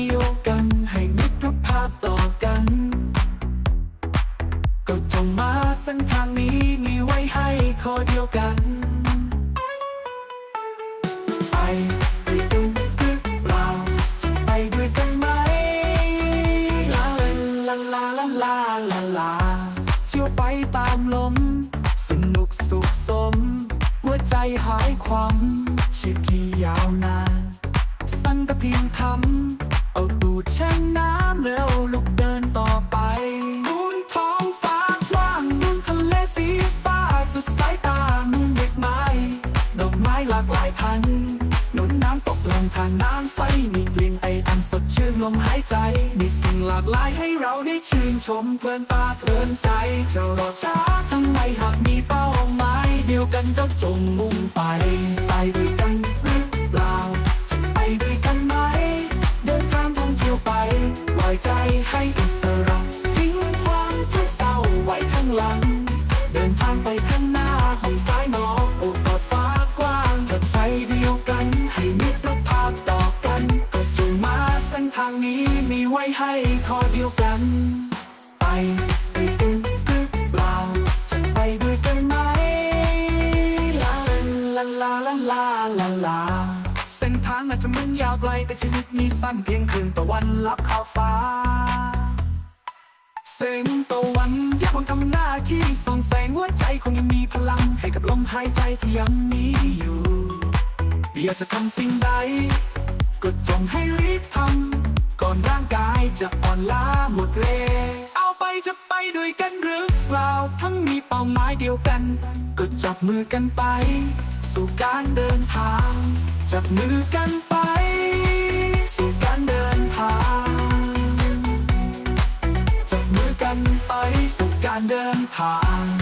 เดียวกันให้มิตรภาพต่อกัน ก็จงมาเส้นทางนี้มีไว้ให้คอเดียวกันไปด้วยกันหรือเปล่าจะไปด้วยกันไหมลาลาลาลาลาลาลาเที่ยวไปตามลม สนุกสุขสม หัวใจหายความชีพที่ยาวนานสั้นก็เพียงทำ เอาตูดแช่งน้ำแล้วลุกเดินต่อไปมุนท้องฟ้ากว้างมุนทะเลสีฟ้าสุดสายตามุนเด็กไม้ดอกไม้หลากหลายพันธุ์หนุนน้ำตกลงทางน้ำใสมีกลิ่นไออันสดชื่นลมหายใจ มีสิ่งหลากหลายให้เราได้ชื่นชมเพลินตาเพลินใจจะรอช้าทำไมหากมีเป้าหมายเดียวกันก็จงมุ่งไปไปด้วย ใจให้อิสระทิ้งความทุกข์เศร้าไว้ข้างหลัง เดินทางไปข้างหน้าห้องซ้ายหนอโอบกอดฟ้ากว้างถ้าใจเดียวกันให้มิตรภาพต่อกันก็จงมาเส้นทางนี้มีไว้ให้คอเดียวกัน ไป ทางอาจจะมุ่งยาวไกลแต่ชีวิตนี้สั้นเพียงคืนตะวันลับขอบฟ้าแสงตะวันยังคงทำหน้าที่ส่องแสงหัวใจคงยังมีพลัง ให้กับลมหายใจที่ยังมีอยู่อยากจะทำสิ่งใด ก็จงให้รีบทำก่อนร่างกายจะอ่อนล้าหมดแรงเอาไปจะไปด้วยกันหรือเปล่าทั้งมีเป้าหมายเดียวกัน ก็จับมือกันไป สู่การเดิน จับมือกันไป สู่การเดินทาง จับมือกันไปสู่การเดินทาง